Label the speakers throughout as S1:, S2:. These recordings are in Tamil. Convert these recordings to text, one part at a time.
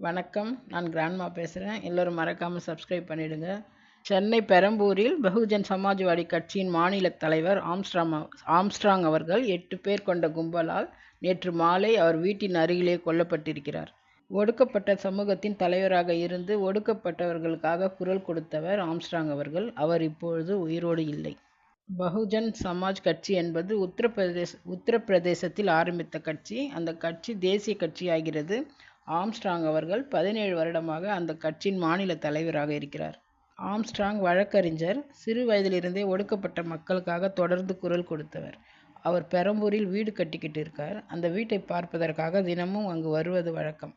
S1: வணக்கம். நான் கிராண்ட்மா பேசுகிறேன் எல்லோரும் மறக்காமல் சப்ஸ்கிரைப் பண்ணிடுங்க. சென்னை பெரம்பூரில் பகுஜன் சமாஜ்வாடி கட்சியின் மாநில தலைவர் ஆம்ஸ்ட்ராம் ஆம்ஸ்ட்ராங் அவர்கள் எட்டு பேர் கொண்ட கும்பலால் நேற்று மாலை அவர் வீட்டின் அருகிலே கொல்லப்பட்டிருக்கிறார். ஒடுக்கப்பட்ட சமூகத்தின் தலைவராக இருந்து ஒடுக்கப்பட்டவர்களுக்காக குரல் கொடுத்தவர் ஆம்ஸ்ட்ராங் அவர்கள். அவர் இப்பொழுது உயிரோடு இல்லை. பகுஜன் சமாஜ் கட்சி என்பது உத்தரப்பிரதேச உத்தரப்பிரதேசத்தில் ஆரம்பித்த கட்சி. அந்த கட்சி தேசிய கட்சியாகிறது. ஆம்ஸ்ட்ராங் அவர்கள் பதினேழு வருடமாக அந்த கட்சியின் மாநில தலைவராக இருக்கிறார். ஆம்ஸ்ட்ராங் வழக்கறிஞர். சிறு வயதிலிருந்தே ஒடுக்கப்பட்ட மக்களுக்காக தொடர்ந்து குரல் கொடுத்தவர். அவர் பெரம்பூரில் வீடு கட்டிக்கிட்டு இருக்கார். அந்த வீட்டை பார்ப்பதற்காக தினமும் அங்கு வருவது வழக்கம்.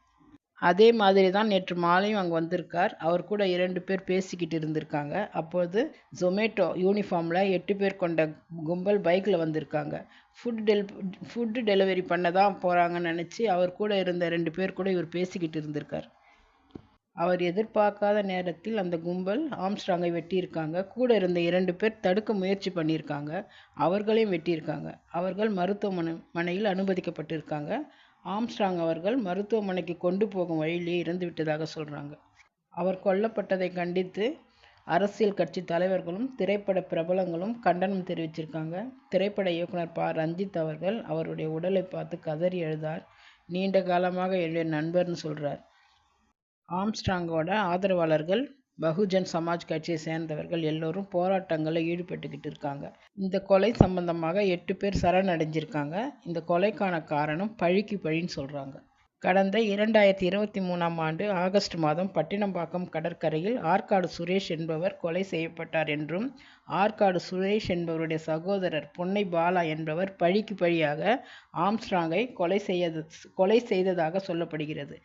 S1: அதே மாதிரி தான் நேற்று மாலையும் அங்கே வந்திருக்கார். அவர் கூட இரண்டு பேர் பேசிக்கிட்டு இருந்திருக்காங்க. அப்போது ஜொமேட்டோ யூனிஃபார்மில் எட்டு பேர் கொண்ட கும்பல் பைக்கில் வந்திருக்காங்க. ஃபுட் டெல் ஃபுட்டு டெலிவரி பண்ண தான் போகிறாங்கன்னு நினச்சி அவர் கூட இருந்த ரெண்டு பேர் கூட இவர் பேசிக்கிட்டு இருந்திருக்கார். அவர் எதிர்பார்க்காத நேரத்தில் அந்த கும்பல் ஆம்ஸ்ட்ராங்கை வெட்டியிருக்காங்க. கூட இருந்த இரண்டு பேர் தடுக்க முயற்சி பண்ணியிருக்காங்க. அவர்களையும் வெட்டியிருக்காங்க. அவர்கள் மருத்துவமனை மனையில் அனுமதிக்கப்பட்டிருக்காங்க. ஆம்ஸ்ட்ராங் அவர்கள் மருத்துவமனைக்கு கொண்டு போகும் வழியிலே இறந்து விட்டதாக சொல்கிறாங்க அவர் கொல்லப்பட்டதை கண்டித்து அரசியல் கட்சி தலைவர்களும் திரைப்பட பிரபலங்களும் கண்டனம் தெரிவிச்சிருக்காங்க. திரைப்பட இயக்குனர் ப. ரஞ்சித் அவர்கள் அவருடைய உடலை பார்த்து கதறி எழுதார். நீண்ட காலமாக என்னுடைய நண்பர்னு சொல்கிறார் ஆம்ஸ்ட்ராங்கோட ஆதரவாளர்கள் பகுஜன் சமாஜ் கட்சியை சேர்ந்தவர்கள் எல்லோரும் போராட்டங்களில் ஈடுபட்டுக்கிட்டு இருக்காங்க. இந்த கொலை சம்பந்தமாக எட்டு பேர் சரணடைஞ்சிருக்காங்க. இந்த கொலைக்கான காரணம் பழிக்கு பழின்னு சொல்கிறாங்க கடந்த இரண்டாயிரத்தி இருபத்தி மூணாம் ஆண்டு ஆகஸ்ட் மாதம் பட்டினப்பாக்கம் கடற்கரையில் ஆற்காடு சுரேஷ் என்பவர் கொலை செய்யப்பட்டார் என்றும் ஆற்காடு சுரேஷ் என்பவருடைய சகோதரர் பொன்னை பாலா என்பவர் பழிக்கு பழியாக ஆம்ஸ்ட்ராங்கை கொலை செய்ய கொலை செய்ததாக சொல்லப்படுகிறது.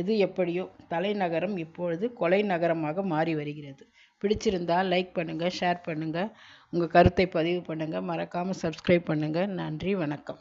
S1: எது எப்படியோ தலைநகரம் இப்பொழுது கொலை நகரமாக மாறி வருகிறது. பிடிச்சிருந்தா லைக் பண்ணுங்கள் ஷேர் பண்ணுங்கள் உங்கள் கருத்தை பதிவு பண்ணுங்கள் மறக்காமல் சப்ஸ்கிரைப் பண்ணுங்கள் நன்றி வணக்கம்.